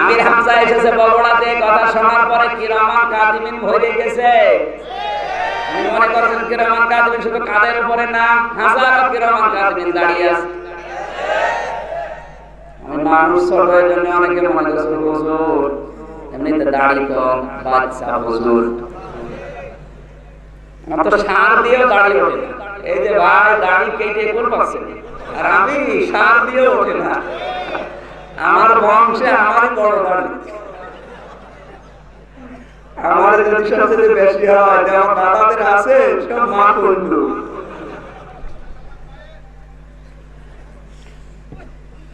আমির হামজা এসেছে বগুড়াতে, কথা শোনার পরে কিরামান কাদিমিন ভরে গেছে। মনে করছেন কিরামান কাদিমিন শুধু কাদের উপরে না, হাজারো কিরামান কাদিমিন দাঁড়িয়ে আছে। এই যে ভাই, দাড়ি কেটে আর আমি সার দিয়েও ওঠে না। আমার বংশে আমারই বড় দাড়ি আমার যদি বেশি হয় যে আমার দাদাদের আছে সব মা বন্ধু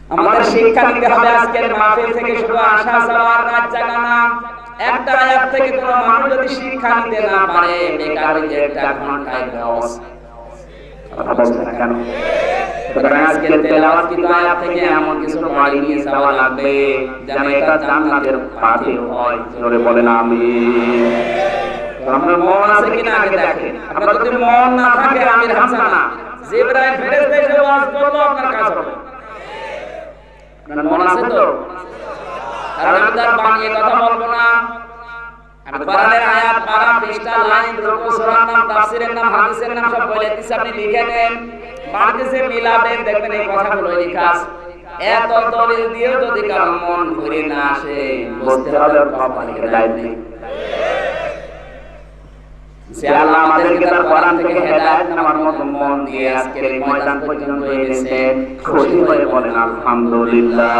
আমাদের শিক্ষা নিতে হবে আজকের মাহফিল থেকে শুধু আশা যাওয়ার রাত জাগা না। একটা আয়াত থেকে কোনো মানুষ যদি শিক্ষা নিতে না পারে বেকার একটা ঘন্টায় লস কথা বলছেন না কেন? সুতরাং আজকের তেলাওয়াত কিন্তু থেকে এমন কিছু বাড়ি নিয়ে যাওয়া লাগবে যেন এটা জান্নাতের পাথে হয়? জোরে বলেন, আমিন। আপনার মন আছে কিনা আগে দেখেন? আপনার যদি মন না থাকে আমির হাসান না। জিবরাইল ফেরেশতা এসে ওয়াজ করল আপনার কাজ হবে। আপনার মন আছে তো? কারণ আমি তার বানিয়ে কথা বলব না। আমি আয়াত লাইন সূরার নাম, তাফসীরের নাম, হাদিসের নাম সব বলে দিচ্ছি আপনি লিখে নেন মিলাবেন, দেখবেন এই কথাগুলো লেখা আছে এত দলিল দিয়েও যদি কারও মন না আসে, বুঝতে হবে সে আল্লাহ আমাদেরকে তার কোরআন থেকে হেদায়েত নেওয়ার মতো মন দিয়ে এই ময়দান পর্যন্ত খুশি হয়ে বলেন, আলহামদুলিল্লাহ।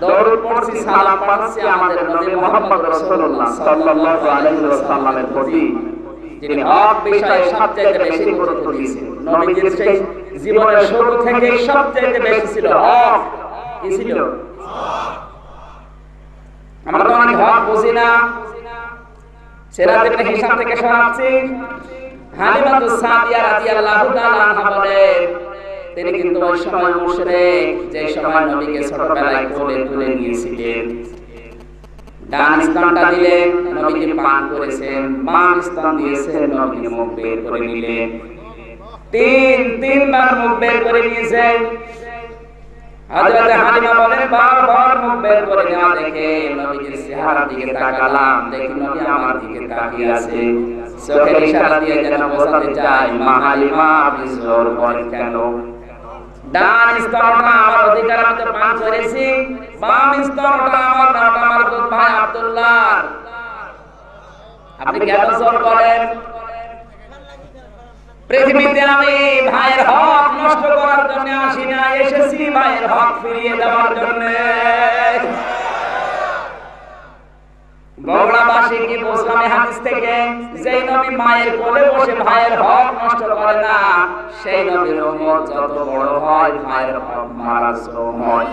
দরুদ পড়ছি সালাম পাঠাচ্ছি আমাদের নবী মুহাম্মদ রাসূলুল্লাহ সাল্লাল্লাহু আলাইহি ওয়াসাল্লামের প্রতি যিনি হক বিষয়ে সবচেয়ে বেশি গুরুত্ব দিয়েছেন। নবীজির সেই জীবনের শুরু থেকে সবচেয়ে বেশি ছিল হক। কি ছিল? আমরা তো অনেক হক বুঝি না। ইবনে হিশাম থেকে শোনাচ্ছি। হালিমাতু সাদিয়া রাদিয়াল্লাহু তাআলা বলেন তিনি কিন্তু ওই সময় মুশরিক যে সময় নবীকে ছোটবেলায় কোলে তুলে নিয়েছিলেন। ডান স্তনটা দিলেন নবীজি পান করেছেন, বাম স্তন দিয়েছেন নবীজি মুখ বের করে নিলেন। তিন, তিনবার মুখ বের করে নিয়েছেন। হযরত হালিমা বলেন, বারবার মুখ বের করে নেওয়া দেখে নবীজির চেহারার দিকে তাকালাম, দেখি নবী আমার দিকে তাকিয়ে আছে। চোখের ইশারা দিয়ে যেন বোঝাতে চাই, মা হালিমা, আপনি জোর করেন কেন? ডান স্তরটা আমার অধিকার আমি পান করেছি, বাম স্তরটা আমার না ওটা আমার ভাই আব্দুল্লাহ। আপনি কেন জোর করেন? পৃথিবীতে আমি ভাইয়ের হক নষ্ট করার জন্য আসি না, এসেছি ভাইয়ের হক ফিরিয়ে দেওয়ার জন্য। বগুড়াবাসী কি বুঝলাম হাদিস থেকে? যেই নবী মায়ের কোলে বসে ভাইয়ের হক নষ্ট করে না, সেই নবীর উম্মত যত বড় হয়, ভাইয়ের হক মারা শ্রম হয়।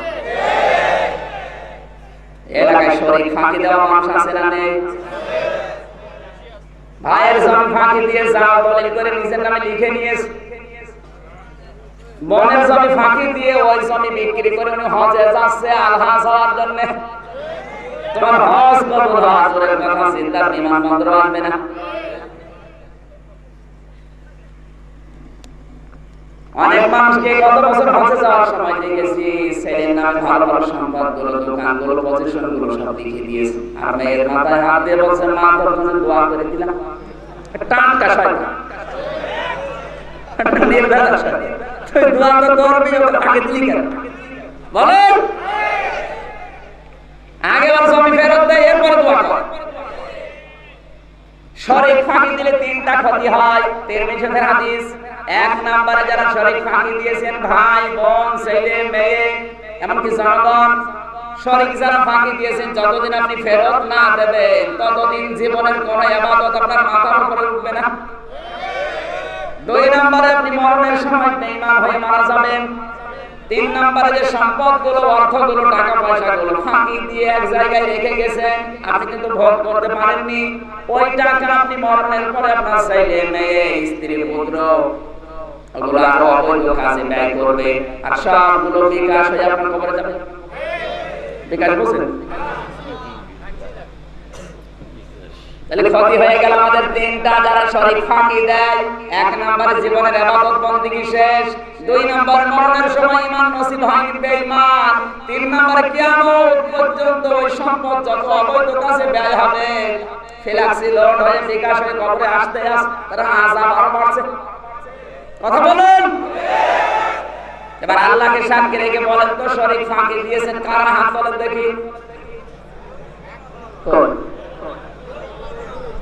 এলাকায় শরীর ফাঁকি দেওয়া মানুষ আছে না নেই? ভাইয়ের জমি ফাঁকি দিয়ে যাও, দলিল করে নিজের নামে লিখে নিয়েছে বনের জমি ফাঁকি দিয়ে ওই জমি বিক্রি করে উনি হজে যাচ্ছে, আলহাজ হওয়ার জন্য। তোমার হজ কবুল হওয়ার জোরের কথা চিন্তার বিমানবন্দর আসবে না। অনেক মানুষকে গত বছর হজে যাওয়ার সময় দেখেছি ছেলের নামে ভালো ভালো সম্পদগুলো দোকানগুলো পজিশনগুলো সব লিখে দিয়েছে। আর মেয়ের মাথায় হাত দিয়ে বলছে, মা, তোর জন্য দোয়া করে দিলাম। টানটা শয়তান নির্ভেজাল তুই দোয়া তো করবি আগে দিলি কেন? বলেন। আগে বার জমি ফেরত দেয়, এরপরে দোয়া কর শরীক ফাঁকি দিলে তিনটা ক্ষতি হয়। তিরমিজির হাদিস, এক নম্বরে যারা শরীক ফাঁকি দিয়েছেন, ভাই, বোন, ছেলে, মেয়ে, এমনকি জনগণ, শরীক যারা ফাঁকি দিয়েছেন, যতদিন আপনি ফেরত না দেবেন, ততদিন জীবনের কোন ইবাদত আপনার মাথার উপরে উঠবে না। দুই নম্বরে আপনি মরণের সময় বেঈমান হয়ে মারা যাবেন। তিন নম্বরে যে সম্পদগুলো, অর্থগুলো টাকা পয়সাগুলো ফাঁকি দিয়ে এক জায়গায় রেখে গেছেন, আপনি কিন্তু ভোগ করতে পারেননি। ওই টাকা আপনি মরণের পরে আপনার চাইলে মেয়ে, স্ত্রী, পুত্র? ওগুলো আরও অবৈধ কাজে ব্যয় করবে। আর সবগুলো বিকাশ হয়ে আপনার কবরে যাবে। বিকাশ বুঝেন কথা বলুন? এবার আল্লাহকে সাক্ষী রেখে বলেন তো শরীর ফাঁকি দিয়েছেন, কারা হাত বলেন দেখি?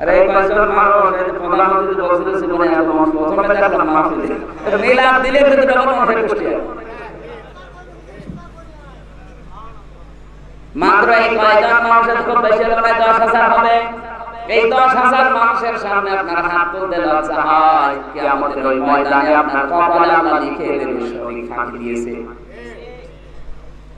আরে কয়জন মানুষ যে প্রধানমন্ত্রী বলছিল জীবনে এত মানুষ প্রথমে দেখলাম মাহফিলে মিলাদ দিলে কিন্তু ডবল মানুষ একুশটি মাত্র এই কয়জন মানুষের খুব বেশি হলে প্রায় দশ হাজার হবে। এই দশ হাজার মানুষের সামনে আপনার হাত তুলতে লজ্জা হয়। কি আমাদের ওই ময়দানে আপনার কপালে আল্লাহ লিখে দেবে শরীর ফাঁকি দিয়েছে।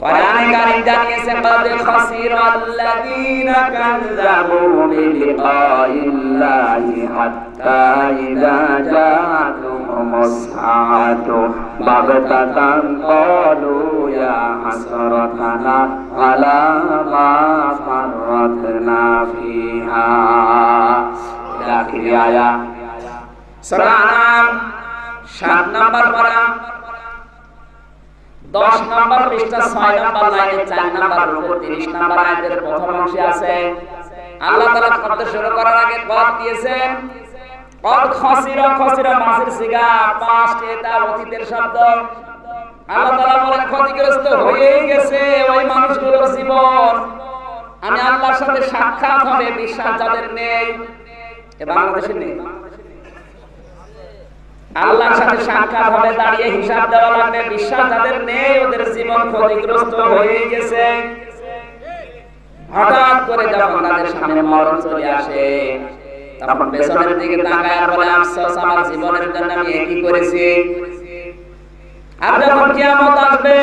কোরআন কারীম জানিয়েছে কদ খাসির আল্লাযীনা কাযযাবু বিলিকাইল্লাহি হাত্তা ইযা জাআতুহুম আস-সাআতু বাগতাতান ক্বালু ইয়া হাসরাতানা আলা মা ফাররাতনা ফিহা। দাখিল আয়া। সূরা আনাম 7 নম্বর পারা দশ নম্বর পৃষ্ঠা ছয় নম্বর লাইনে চার নম্বর উপর তিরিশ নম্বর আয়াতের প্রথম অংশে আছে। আল্লাহ তাআলা শব্দ শুরু করার আগে পদ দিয়েছেন। পদ খসিরা খসিরা মাসের সিগা পাস্ট এটা অতীতের শব্দ। আল্লাহ তাআলা বলেন ক্ষতিগ্রস্ত হয়েই গেছে ওই মানুষগুলোর জীবন। আমি আল্লাহর সাথে সাক্ষাৎ হবে বিশ্বাস যাদের নেই এ বাংলাদেশে নেই। আল্লাহর সাথে সাক্ষাৎ হবে দাঁড়িয়ে হিসাব দেওয়া লাগবে বিশ্বাস তাদের নেই, ওদের জীবন ক্ষতিগ্রস্ত হয়ে গেছে। হঠাৎ করে যখন তাদের সামনে মরণ চলে আসে, তখন পেছনের দিকে তাকায় আর বলে, আফসোস, আমার জীবনের জন্য আমি একই করেছি। আর যখন কিয়ামত আসবে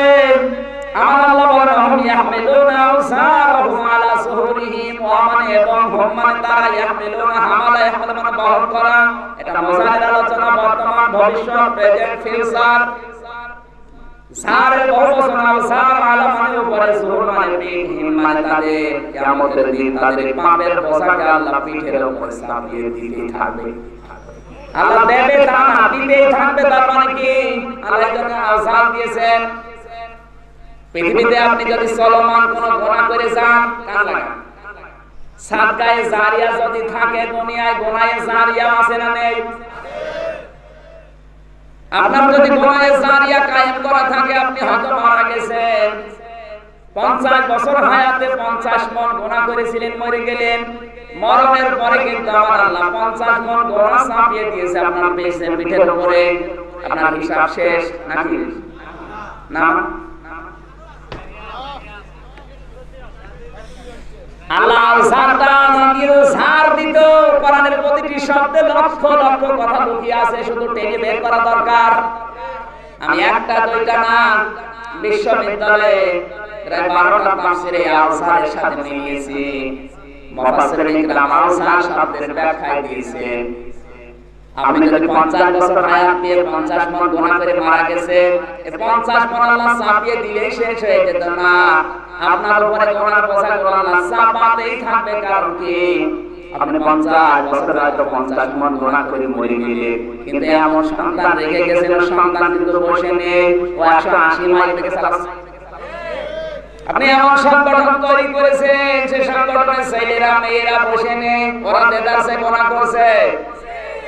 আমার আল্লাহ বলেন হুম ইয়াহমিলুনা আওসারহুম আলা সুহুরিহিম। ওয়া মান এবং হুম মানে তারা ইয়াহমিলুনা, হামালা ইয়াহমিলু মানে বহন করা। এটা মোজাহির আলোচনা, বর্তমান, ভবিষ্যৎ, প্রেজেন্ট, ফিউচার। সারের বহুবচন আওসার আলা মানে উপরে সুহুর মানে পিঠ হিম মানে তাদের। কিয়ামতের দিন তাদের পাপের বোঝাকে আল্লাহ পিঠের উপরে চাপিয়ে দিতে থাকবে। আল্লাহ দেবে, তা না দিতেই থাকবে, তার মানে কি? আল্লাহ এই জন্য আওসার দিয়েছেন। পৃথিবীতে আপনি যদি চলমান কোন গোনা করে যান কান লাগান। সাদকায়ে জারিয়া যদি থাকে, দুনিয়ায় গোনায়ে জারিয়া আছে না নেই? আপনার যদি গোনায়ে জারিয়া কায়েম করা থাকে, আপনি হয়তো মারা গেছেন। পঞ্চাশ বছর হায়াতে পঞ্চাশ মন গোনা করেছিলেন, মরে গেলেন। মরণের পরে কিন্তু আমার আল্লাহ পঞ্চাশ মন গোনা চাপিয়ে দিয়েছে আপনার পেছে পিঠের উপরে। আপনার হিসাব শেষ নাকি? না। আল্লাহ দরকার। আমি যদি পঞ্চাশ বছর হায়াত দিয়ে পঞ্চাশ মন গোনা করে মারা গেছে পঞ্চাশ মন আল্লাহ চাপিয়ে দিলে শেষ হয়ে যেত না। আপনার উপরে গোনার বোঝা গুলো আল্লাহ চাপাতেই থাকবে কারণ কি? আপনি পঞ্চাশ বছর হয়তো পঞ্চাশ মন গোনা করে মরে গেলে। কিন্তু এমন সন্তান রেখে গেছিল সন্তান কিন্তু বসে নেই। একশো আশি মাইল থেকে আপনি এমন সংগঠন তৈরি করেছেন, সে সংগঠনের ছেলেরা, মেয়েরা বসে নেই। ওরা দেদারসে গোনা করছে।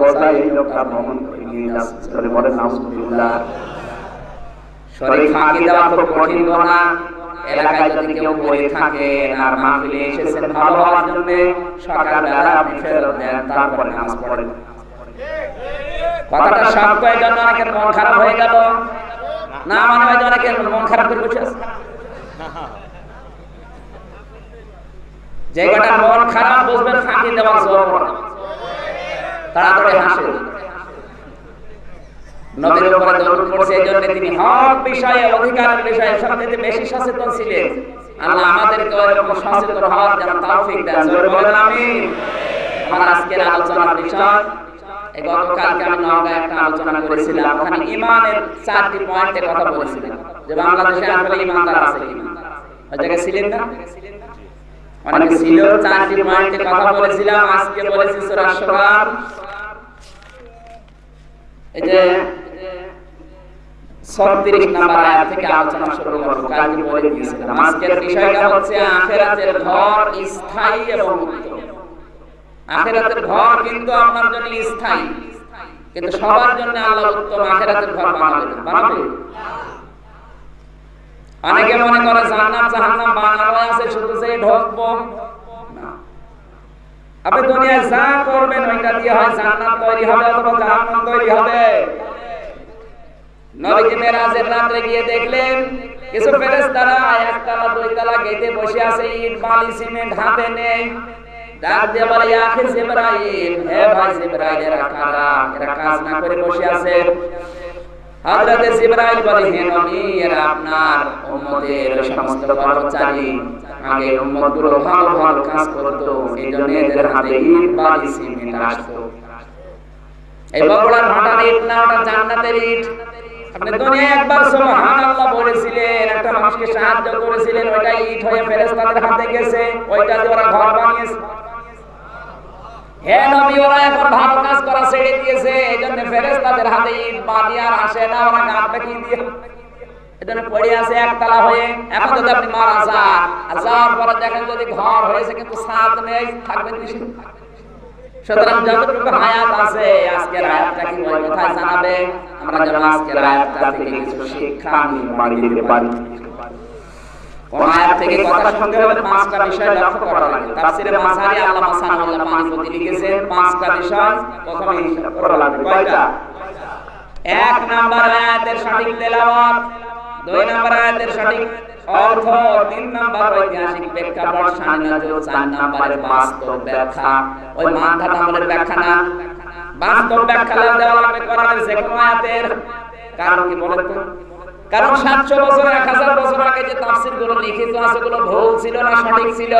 বোঝা এই লোকটা বহন করে নিয়ে যাচ্ছে ধরে বলেন নাউজুবিল্লাহ শরীর ফাঁকি দেওয়া খুব কঠিন গোনা এলাকায় যদি কেউ পড়ে থাকেন আর মাহফিলে এসেছেন ভালো হওয়ার জন্য সকালবেলা আপনি ফেরত দেন তারপরে নামাজ পড়েন। কথাটা সব কয়েকজন অনেকের মন খারাপ হয়ে গেল। না মানে হয়তো অনেকের মন খারাপ করে বসে আছে যে কটা মন খারাপ বুঝবেন ফাঁকি দেওয়ার জোর। না। তাড়াতাড়ি হাসে। নবীর উপরে দরুদ পড়ছে এই জন্য তিনি হক বিষয়ে অধিকারের বিষয়ে সবচেয়ে বেশি সচেতন ছিলেন। আল্লাহ আমাদেরকে এরকম সচেতন হওয়ার যেন তৌফিক দেন জোরে বলেন আমিন। আমার আজকের আলোচনার বিষয় এই গতকালকে আমি নওগাঁ একটা আলোচনা করেছিলাম ওখানে ইমানের চারটি পয়েন্টে কথা বলেছিলাম। যে বাংলাদেশে আসলে ইমানদার আছে কিনা। ওই জায়গায় ছিলেন না? অনেকে ছিল চারটি পয়েন্টে কথা বলেছিলাম আজকে বলেছি সূরা সবার। এই যে ছত্রিশ নাম্বার আয়াত থেকে আলোচনা শুরু করব কালকে বলে দিয়েছিলাম। আজকের বিষয়টা হচ্ছে আখেরাতের ঘর স্থায়ী এবং উত্তম। ঘর কিন্তু আপনার জন্য স্থায়ী। কিন্তু সবার জন্য আল্লাহ উত্তম আখেরাতের ঘর বানাবে না। বানাবে? অনেকে মনে করে জান্নাত জাহান্নাম বানানো আছে, শুধু যে ঢোকবো আপনি দুনিয়ায় যা করবেন, ওইটা দিয়ে হয় জান্নাত তৈরি হবে অথবা জাহান্নাম তৈরি হবে। নবীজি মেরাজের রাত্রে গিয়ে দেখলেন, কিছু ফেরেশতারা একতলা, দুইতলা গেটে বসে আছে, ইট, বালি, সিমেন্ট হাতে নেই। ডাক দিয়ে বলে আখি জিবরাইল, হে ভাই জিবরাইল এরা কারা এরা কাজ না করে বসে আছে। হযরত জিবরাইল বলে, হে নবী, এরা আপনার উম্মতের সমস্ত কর্মচারী। আগে উম্মতগুলো ভালো ভালো কাজ করতো এই এদের হাতে ইট, বালি, সিমেন্ট আসতো। এই বগুড়ার ভাটার ইট না, ওটা জান্নাতের ইট। আপনি দুনিয়ায় একবার সুবহানাল্লাহ বলেছিলেন, একটা মানুষকে সাহায্য করেছিলেন, ওইটা ইট হয়ে ফেরেশতাদের হাতে গেছে, ওইটা দিয়ে ওরা ঘর বানিয়েছে। হে নবী, ওরা এখন ভালো কাজ করা ছেড়ে দিয়েছে। এইজন্য ফেরেশতাদের হাতে ইট বালি আর আসে না, ওরা গাঁটটা কি দিয়ে। এজন্য পড়ে আছে একতলা হয়ে। এখন যদি আপনি মারা যান, আর যাওয়ার পরে দেখেন যদি ঘর হয়েছে, কিন্তু ছাদ নেই, থাকবেন কি সুতরাং যতটুকু হায়াত আছে, আজকের আয়াতটা কি ওই কথায় জানাবে? আমরা যেন আজকের আয়াতটা থেকে কিছু শিক্ষা নিয়ে বাড়ি দিতে পারি। কোন থেকে কথা শুনতে হলে পাঁচটা বিষয় লক্ষ্য করা লাগে। তাফসিরে মাসারি আল্লাহ মাসানুল্লাহ পানিপতি লিখেছেন পাঁচটা বিষয় প্রথমে হিসাব করা লাগে। কয়টা? এক নাম্বার আয়াতের সঠিক তেলাওয়াত। দুই নাম্বার আয়াতের সঠিক অর্থ। তিন নাম্বার ঐতিহাসিক প্রেক্ষাপট। সান্নিধ্য। চার নাম্বারের বাস্তব ব্যাখ্যা। ওই মানধাত আমলের ব্যাখ্যা না? বাস্তব ব্যাখ্যা দেওয়া লাগবে কোরআনের যে কোনো আয়াতের? কারণ কি বলেন তো কারণ সাতশো বছর এক হাজার বছর আগে যে তাফসিরগুলো লিখিত আছে গুলো ভুল ছিল না সঠিক ছিল।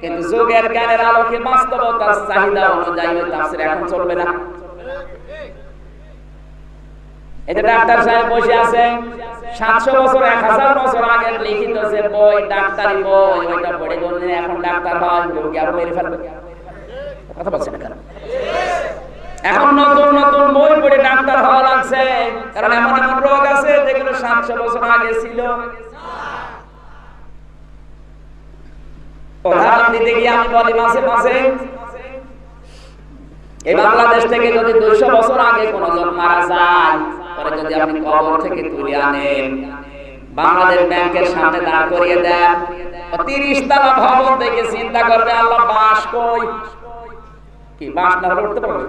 কিন্তু যুগের জ্ঞানের আলোকে বাস্তবতার চাহিদা অনুযায়ী ওই তাফসির এখন চলবে না। ডাক্তার সাহেব বসে আছে সাতশো বছর এক হাজার বছর আগে লিখিত যে বই ডাক্তারি বই ওইটা পড়ে বললেন এখন ডাক্তার হয় রোগী আরও মেরে ফেলবে। কথা বলছেন কেন? এখন নতুন নতুন বই পড়ে ডাক্তার হওয়া লাগছে। কারণ এমন এমন রোগ আছে যেগুলো সাতশো বছর আগে ছিল। বাংলাদেশ থেকে যদি দুইশো বছর আগে জন মারা যায় যদি আপনি কবর থেকে তুলে আনেন, বাংলাদেশ ব্যাংকের সামনে দাঁড় করিয়ে দেন তিরিশ ভবন থেকে চিন্তা করবে, আল্লাহ বাস কই? কি বাস না উঠতে পারবে?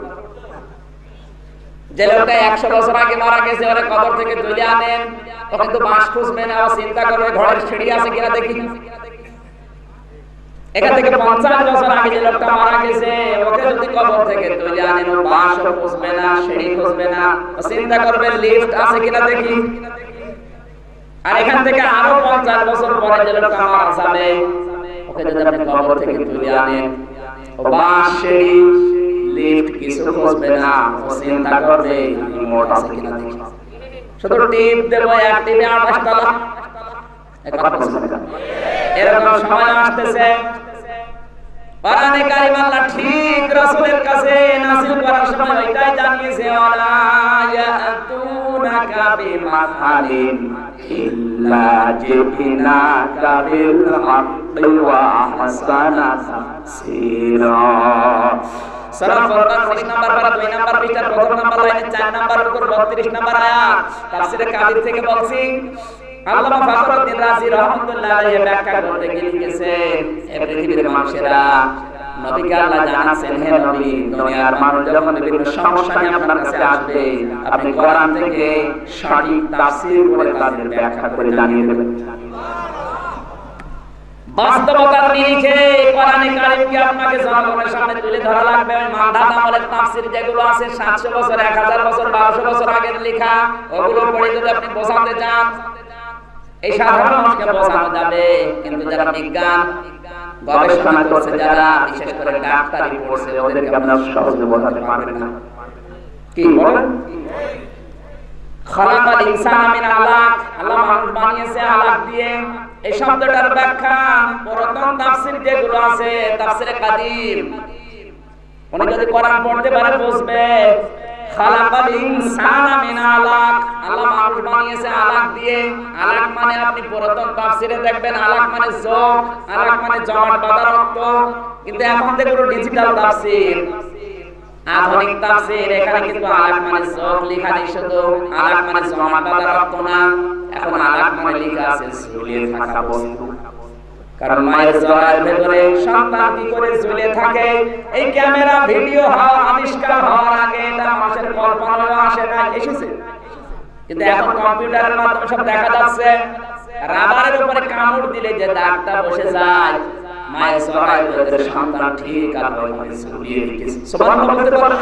যে লোকটা একশো বছর আগে মারা গেছে, ওরা কবর থেকে তুলে আনেন। তখন তো বাস খুঁজবে না, ও চিন্তা করবে, ঘরের সিঁড়ি আছে কিনা দেখি। এখান থেকে পঞ্চাশ বছর আগে যে লোকটা মারা গেছে, ওকে যদি কবর থেকে তুলে আনেন বাসও খুঁজবে না, সিঁড়ি খুঁজবে না। চিন্তা করবে, লিফট আছে কিনা দেখি। আর এখান থেকে আরও পঞ্চাশ বছর পরে যে লোকটা মারা যাবে, ওকে যদি আপনি কবর থেকে তুলে আনেন বাস সিঁড়ি লিফট কিছু খুঁজবে না, ও চিন্তা করবে রিমোট আছে কিনা দেখি। শুধু টিপ দেবো এক টিপে আঠাশ তলা। এরকম সময় আসতেছে। কোরআনে কারিম আল্লাহ ঠিক রাসূলের কাছে নাযিল করার সময় এটাই জানিয়েছে ওয়ালা ইয়াতুনাকা বিমাসালিন ইল্লা জিবিনাকা বিল হাক্কি ওয়া আহসানা তাফসীরা। সূরা ফুরকান 19 নাম্বার পারা 2 নাম্বার পৃষ্ঠার প্রথম নাম্বার লাইনে 4 নাম্বার উপর 32 নাম্বার আয়াত। তাফসীরে কাবির থেকে বলছি আল্লামা ফখরুদ্দিন রাজি রহমাতুল্লাহ আলাইহি ব্যাখ্যা করতে গিয়ে লিখেছেন হে পৃথিবীর মানুষেরা নবীকে আল্লাহ জানাচ্ছেন হে নবী দুনিয়ার মানুষ যখন বিভিন্ন সমস্যা নিয়ে আপনার কাছে আসবে আপনি কোরআন থেকে সঠিক তাফসীর করে তাদের ব্যাখ্যা করে জানিয়ে দেবেন। বাস্তবতার নিরিখে কোরআনে কারিমকে আপনাকে জনগণের সামনে তুলে ধরা লাগবে। ওই মান্ধাত আমলের তাফসীর যেগুলো আছে 700 বছর 1000 বছর 1200 বছর আগের লেখা, ওগুলো পড়ে যদি আপনি বোঝাতে চান, এই সাধারণ মানুষকে বোঝানো যাবে। কিন্তু যারা বিজ্ঞান, গবেষণা করছে, যারা বিশেষ করে ডাক্তারি পড়ছে, ওদেরকে আপনারা সহজে বোঝাতে পারবেন না। কি বলেন? খালাকাল ইনসানা মিন আলাক, আল্লাহ মানুষ বানিয়েছে আলাক দিয়ে। এই শব্দটার ব্যাখ্যা পুরাতন তাফসীর যেগুলো আছে, তাফসীরে কাদিম। উনি যদি কোরআন পড়তে পারে, বুঝবে। খালাকাল ইনসানা মিন আলাক। আল্লাহ মানুষ বানিয়েছে আলাক দিয়ে। আলাক মানে আপনি পুরাতন তাফসীরে দেখবেন, আলাক মানে যোগ আলাক মানে জমাট বাঁধা রক্ত কিন্তু এখন দেখুন ডিজিটাল তাফসীর। আধুনিক তাফসীর, এখানে কিন্তু আলাক মানে চোখ লেখা নেই শুধু। আলাক মানে জমাট বাঁধা রক্ত না। এখন আলাক মানে আছে ঝুলিয়ে থাকা বস্তু কারণ মায়ের জরার ভেতরে সন্তান কি করে ঝুলে থাকে এই ক্যামেরা ভিডিও হওয়া আবিষ্কার হওয়ার আগে এটা মানুষের কল্পনায় আসে না এসেছে। কিন্তু এখন কম্পিউটারের মাধ্যমে সব দেখা যাচ্ছে। রাবারের উপরে কামড় দিলে যে দাগটা বসে যায় মায়ের সহায় ভেতরে সন্তান ঠিক আর ঝুলিয়ে রেখেছে সুবহানাল্লাহ বলতে পারেন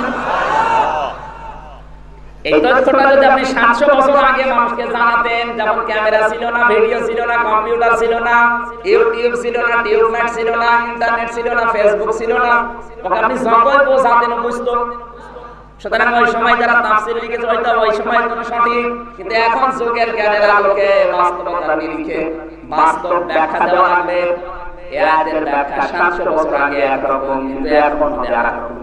এই তথ্যটা যদি আপনি সাতশো বছর আগে মানুষকে জানাতেন যেমন ক্যামেরা ছিল না ভিডিও ছিল না কম্পিউটার ছিল না ইউটিউব ছিল না টিউবনেট ছিল না ইন্টারনেট ছিল না ফেসবুক ছিল না ওকে আপনি সকল বোঝাতেন বুঝতো। সুতরাং ওই সময় যারা তাফসীর লিখেছে হয়তো ওই সময় কোনো সঠিক কিন্তু এখন যুগের জ্ঞানের আলোকে বাস্তবতার নিরিখে বাস্তব ব্যাখ্যা দেওয়া লাগবে। এ ব্যাখ্যা সাতশো বছর আগে একরকম কিন্তু এখন হবে আরেকরকম।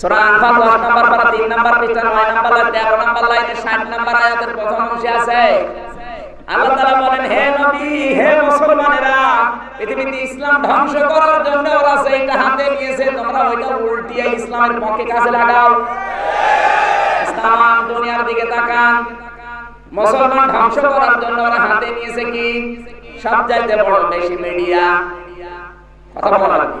সূরা আনফাল 10 নাম্বার পারা 3 নাম্বার পৃষ্ঠা 9 নাম্বার লাইন 13 নাম্বার লাইনে 60 নাম্বার আয়াতের প্রথম অংশে আছে। আল্লাহ তাআলা বলেন, হে নবী, হে মুসলমানেরা, পৃথিবীতে ইসলাম ধ্বংস করার জন্য ওরা সেইটা হাতে নিয়েছে, তোমরা ওইটা উল্টিয়ে ইসলামের পক্ষে কাজে লাগাও। ইসলাম দুনিয়ার দিকে তাকান। মুসলমান ধ্বংস করার জন্য ওরা হাতে নিয়েছে কি? সব চাইতে বড় বেশি মিডিয়া। কথা বলা লাগবে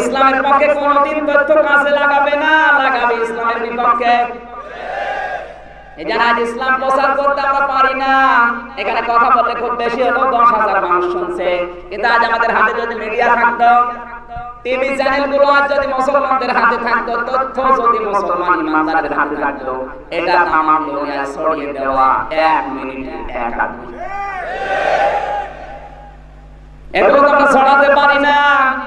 ইসলামের পক্ষে কোনদিন তথ্য কাজে লাগাবে না, লাগাবে ইসলামের বিপক্ষে। ইসলাম প্রচার করতে আমরা এখানে কথা বললে খুব আজ আমাদের হাতে যদি মিডিয়া থাকতো টিভি চ্যানেলগুলো আজ যদি মুসলমানদের হাতে থাকতো, তথ্য যদি মুসলমান হাতে থাকতো, এটা আমার দেওয়া এক মিনিটে, এক এগুলো তো আমরা ছড়াতে পারি না।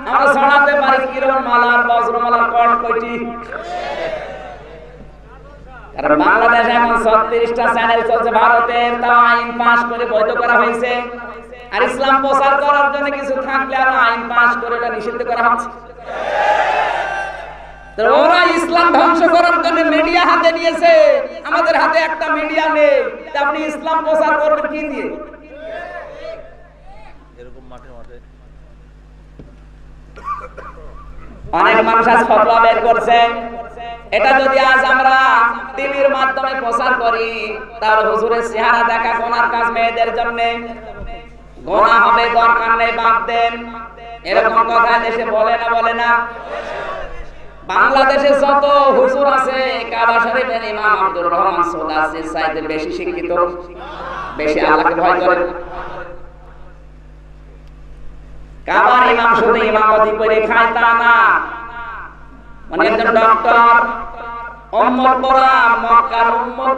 আমরা ছড়াতে পারি কিরণ মালার বজ্রমালার কট কয়টি? কারণ বাংলাদেশে এখন ছত্রিশটা চ্যানেল চলছে ভারতের তা আইন পাশ করে বৈধ করা হয়েছে। আর ইসলাম প্রচার করার জন্য কিছু থাকলে আর আইন পাশ করে এটা নিষিদ্ধ করা হচ্ছে। ওরা ইসলাম ধ্বংস করার জন্য মিডিয়া হাতে নিয়েছে। আমাদের হাতে একটা মিডিয়া নেই। আপনি ইসলাম প্রচার করবেন কি দিয়ে? অনেক মানুষ আজ ফতোয়া বের করছে। এটা যদি আজ আমরা টিভির মাধ্যমে প্রচার করি তাহলে হুজুরের চেহারা দেখা কোনার কাজ মেয়েদের জন্য। গোনা হবে, দরকার নেই, বাদ দেন। এরকম কথা দেশে বলে না বলে না। বাংলাদেশে যত হুজুর আছে, কাবা শরীফের ইমাম আব্দুর রহমান সোদাসির চাইতে বেশি শিক্ষিত, বেশি আল্লাহকে ভয় করে। কাবার ইমাম শুধু ইমামতি করে খায় তা না। মানে একজন ডক্টর পড়া, মক্কার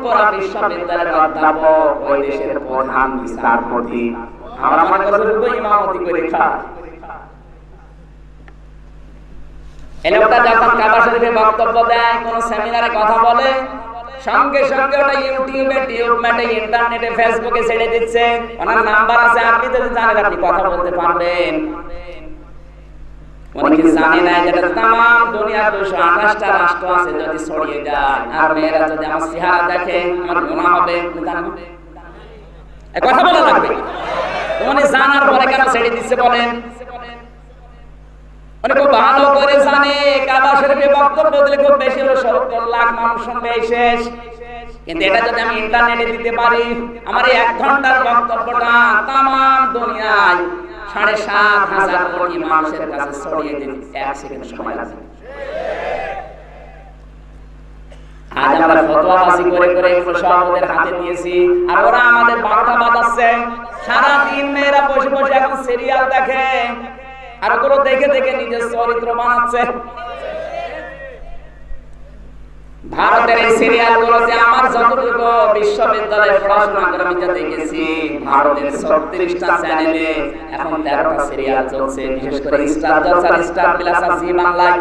পড়া বিশ্ববিদ্যালয়ের অধ্যাপক, ওই দেশের প্রধান, বিচারপতি। আমরা মনে করি শুধু ইমামতি করে খায়। যখন কাবা শরীফে বক্তব্য দেয়, কোন সেমিনারে কথা বলে সঙ্গে সঙ্গে ওটা ইউটিউবে টিউবমেটে ইন্টারনেটে, ফেসবুকে ছেড়ে দিচ্ছে। ওনার নাম্বার আছে, আপনি যদি জানেন, আপনি কথা বলতে পারবেন। জানার পরে কেন ছেড়ে দিচ্ছে বলেন? মানে ভালো করে জানে কাবা শরীফে বক্তব্য দিলে খুব বেশি হলো সত্তর লাখ মানুষ শুনবে শেষ। কিন্তু এটা যদি আমি ইন্টারনেটে দিতে পারি আমার এই এক ঘণ্টার বক্তব্যটা তাম দুনিয়ায় সাড়ে সাত হাজার কোটি মানুষের কাছে ছড়িয়ে দিতে এক সেকেন্ড সময় লাগে আজ আমরা ফতোয়াবাজি করে করে এগুলো সব ওদের হাতে দিয়েছি আর ওরা আমাদের বারোটা বাজাচ্ছে। সারা দিন মেয়েরা বসে বসে এখন সিরিয়াল দেখে। আর ওগুলো দেখে দেখে নিজের চরিত্র বানাচ্ছে ভারতের এই সিরিয়াল গুলোতে আমার যতটুকু বিশ্ববিদ্যালয়ে পড়াশোনা করে আমি যা দেখেছি, ভারতের ছত্রিশটা চ্যানেলে এখন তেরোটা সিরিয়াল চলছে, বিশেষ করে স্টার জলসার স্টার প্লাস আর জি বাংলায়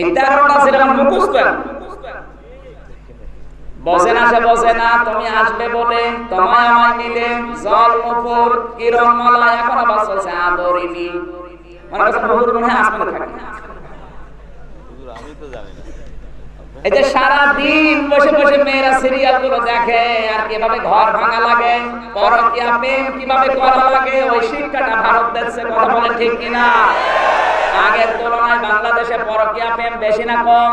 এই তেরোটা সিরিয়াল মুখস্থ। বসে না সে বসে না তুমি আসবে বলে তোমায় আমায় মিলে জল মুকুর কিরণ মালা এখন আবার চলছে আদরিনি মনে করছে হুজুর মনে আসমানে থাকে। আমি তো জানি না। এই যে সারা দিন বসে বসে মেয়েরা সিরিয়ালগুলো দেখে আর কীভাবে ঘর ভাঙা লাগে পরকিয়া প্রেম কীভাবে করা লাগে ওই শিক্ষাটা ভারত দেশে কথা বলে ঠিক কিনা? আগের তুলনায় বাংলাদেশে পরকিয়া প্রেম বেশি না কম।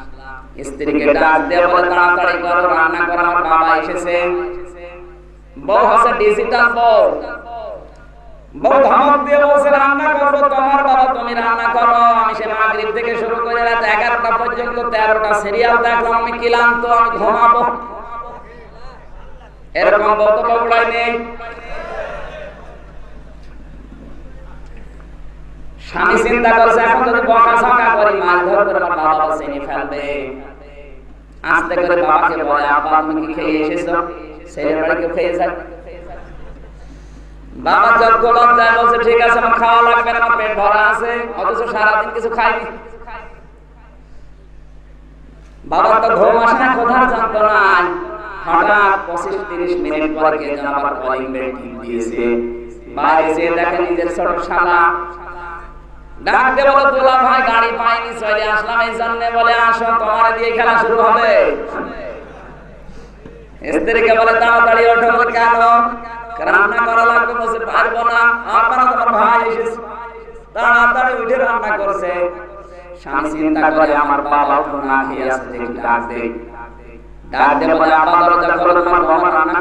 স্ত্রীকে ডাক দিয়ে বলে তাড়াতাড়ি করো রান্না করো আমার বাবা এসেছে। বউ হচ্ছে ডিজিটাল বউ। বউ ধমক দিয়ে বলছে রান্না করব তোমার বাবা তুমি রান্না করো। আমি সে মাগরিব থেকে শুরু করে রাত এগারোটা পর্যন্ত তেরোটা সিরিয়াল দেখলাম আমি ক্লান্ত আমি ঘুমাবো। এরকম বগুড়ায় নেই। স্বামী চিন্তা করছে এখন যদি বকা ঝকা করি মাছ ধর করে আমার বাবা চিনি ফেলবে। আস্তে করে বাবাকে বলে আব্বা তুমি কি খেয়ে এসেছ ছেলের বাড়ি কেউ খেয়ে যায়? বাবা যজ্ঞ লজ্জায় বলছে ঠিক আছে আমার খাওয়া লাগবে না আমার পেট ভরা আছে অথচ সারাদিন কিছু খাইনি। বাবার তো ঘুম আসে না কোথাও জানতো না। হঠাৎ পঁচিশ তিরিশ মিনিট পরে কে যেন আবার কলিং বেল দিয়েছে। বাইরে যে দেখে নিজের ছোট শালা ডাকতে বলো ভাই, গাড়ি পাইনি, চলে আসলাম। এই জন্য বলে, আসো, তোমার দিয়ে খেলা শুরু হবে। স্ত্রীকে বলে ওঠো কেন? রান্না করা লাগবে বসে পারব না। তোমার ভাই এসেছে। তাড়াতাড়ি উঠে রান্না করছে। স্বামী চিন্তা করে, আমার বাবা তো না খেয়ে দেখি ডাক দে ডাক দে বলে, আব্বা দরজা খোলো, তোমার বৌমা রান্না